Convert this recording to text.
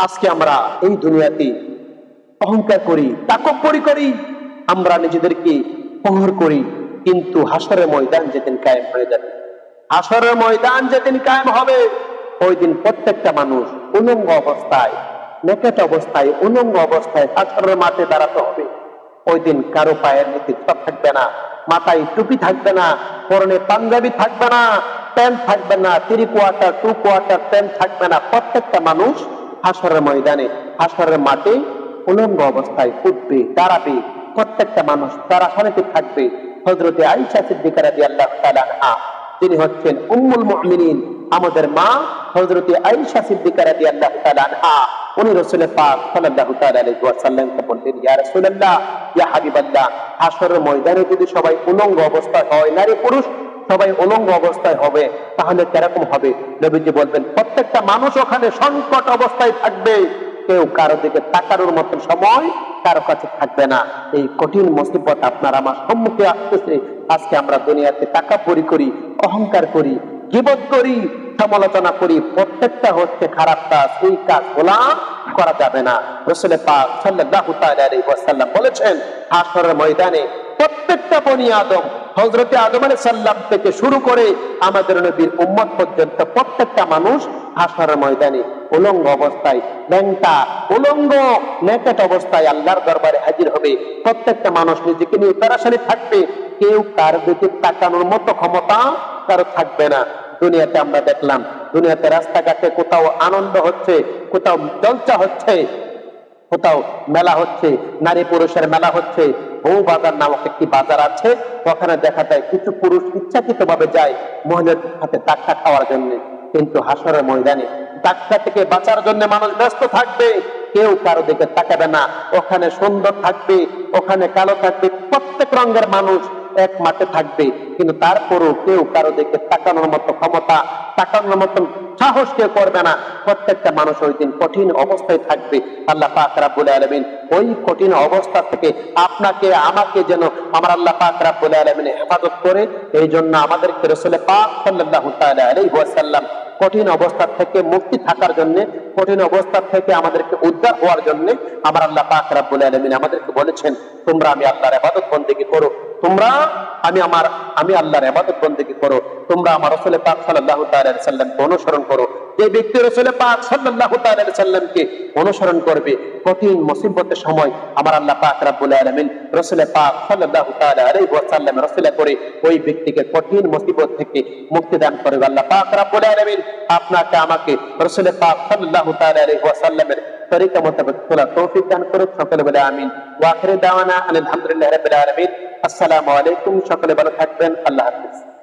আজকে আমরা এই দুনিয়াতে অহংকার করি তাকব্বরি করি আমরা নিজেদেরকে প্রহর করি, কিন্তু হাসরের ময়দান যেদিন কায়েম হয়ে যাবে, হাসরের ময়দান যেদিন কায়েম হবে ওই দিন প্রত্যেকটা মানুষ উলঙ্গ অবস্থায়, নেকেট অবস্থায়, উলঙ্গ অবস্থায় হাসরের মাঠে দাঁড়াতে হবে। ওই দিন কারও পায়ের নিচে থাকবে না, মাথায় টুপি থাকবে না, পরনে পাঞ্জাবি থাকবে না, প্যান্ট থাকবে না, three quarter, two quarter pant থাকবে না। প্রত্যেকটা মানুষ হাসরের ময়দানে, হাসরের মাঠে উলঙ্গ অবস্থায় উঠবে, দাঁড়াবে। প্রত্যেকটা মানুষ তারা শান্তি থাকবে। হজরতে আইসা সিদ্দিকা আনহা, যিনি হচ্ছেন উম্মুল মুমিনিন, আমাদের মা হযরতে আয়েশা সিদ্দিকা রাদিয়াল্লাহু তাআলা আনহা। উনি রাসূল পাক বললেন ইয়া হাবিবাল্লাহ হাশরের ময়দানে যদি সবাই উলঙ্গ অবস্থায় হয়, নারী পুরুষ সবাই উলঙ্গ অবস্থায় হবে, তাহলে কীরকম হবে? নবীজি বলবেন, প্রত্যেকটা মানুষ ওখানে সংকট অবস্থায় থাকবে। কেউ কারও দিকে তাকানোর মতন সময় কারও কাছে থাকবে না। এই কঠিন মুসিবত আপনার আমার সম্মুখে আসতেছে। আজকে আমরা দুনিয়াতে টাকা পরি করি, অহংকার করি, গিবত করি, সমালোচনা করি, প্রত্যেকটা হচ্ছে খারাপ কাজ। এই কাজ গোলাম করা যাবে না। রসুল পাক ওয়াসাল্লাম বলেছেন, হাসরের ময়দানে প্রত্যেকটা বনি আদম, হযরতে আদম আলাইহিস সালাম থেকে শুরু করে আমাদের নবীর উম্মত পর্যন্ত প্রত্যেকটা মানুষ হাসরের ময়দানে উলঙ্গ অবস্থায়, ল্যাংটা, উলঙ্গ নেকেট অবস্থায় আল্লাহর দরবারে হাজির হবে। প্রত্যেকটা মানুষ নিজেকে নিয়ে পেরাশানি থাকবে। কেউ কার দিকে তাকানোর মতো ক্ষমতা কারও থাকবে না। দুনিয়াতে আমরা দেখলাম, দুনিয়াতে রাস্তাঘাটে কোথাও আনন্দ হচ্ছে, কোথাও জলচা হচ্ছে, কোথাও মেলা হচ্ছে, নারী পুরুষের মেলা হচ্ছে বউ বাজার নামক একটি বাজার আছে, ওখানে দেখা যায় কিছু পুরুষ ইচ্ছাকৃত ভাবে যায় মহিলার হাতে টাকা খাওয়ার জন্য। কিন্তু হাসরের ময়দানে ডাক্তার থেকে বাঁচার জন্য মানুষ ব্যস্ত থাকবে, কেউ কারও দিকে তাকাবে না। ওখানে সুন্দর থাকবে, ওখানে কালো থাকবে, প্রত্যেক রঙের মানুষ এক মাঠে থাকবে, কিন্তু তারপরও কেউ কারও দিকে তাকানোর মতো ক্ষমতা, তাকানোর মতন সাহস কেউ করবে না। প্রত্যেকটা মানুষ ওই দিন কঠিন অবস্থায় থাকবে। আল্লাহ পাক রাব্বুল আলামিন ওই কঠিন অবস্থা থেকে আপনাকে, আমাকে যেন আমার আল্লাহ পাক রাব্বুল আলামিন হেফাজত করে। এই জন্য আমাদেরকে রাসূল পাক সাল্লাল্লাহু তাআলা আলাইহি ওয়াসাল্লাম কঠিন অবস্থা থেকে মুক্তি থাকার জন্য, কঠিন অবস্থা থেকে আমাদেরকে উদ্ধার হওয়ার জন্য আমার আল্লাহ পাক রাব্বুল আলামিন আমাদেরকে বলেছেন, তোমরা আমি আল্লাহর ইবাদত বন্দেগী করো তোমরা, আমি আমার, আমি আল্লাহর ইবাদত বন্দেগী করো। তোমরা আমার রাসূল পাক আলাইহি সাল্লামকে অনুসরণ করো। যে ব্যক্তি রাসূল পাক তাআলা সাল্লামকে অনুসরণ করবে, কঠিন মুসিবতের সময় আমার আল্লাহ পাক রাব্বুল আলামিন রাসূল পাক সাল্লাল্লাহু তাআলা আলাইহি ওয়াসাল্লাম রাসূল করে ওই ব্যক্তিকে কঠিন মুসিবত থেকে মুক্তি দান করবে। আল্লাহ পাক রাব্বুল আলামিন আপনাকে, আমাকে রাসূল পাক আলাইহি ওয়াসাল্লামের তরিকা মোতাবেক খোলা তৌফিক দান করুক। সকলে বলে আমিন। ওয়াখরে দাওয়ানা আলহামদুলিল্লাহ রাব্বিল আলামিন। আসসালামু আলাইকুম। সকলে ভালো থাকবেন। আল্লাহ হাফেজ।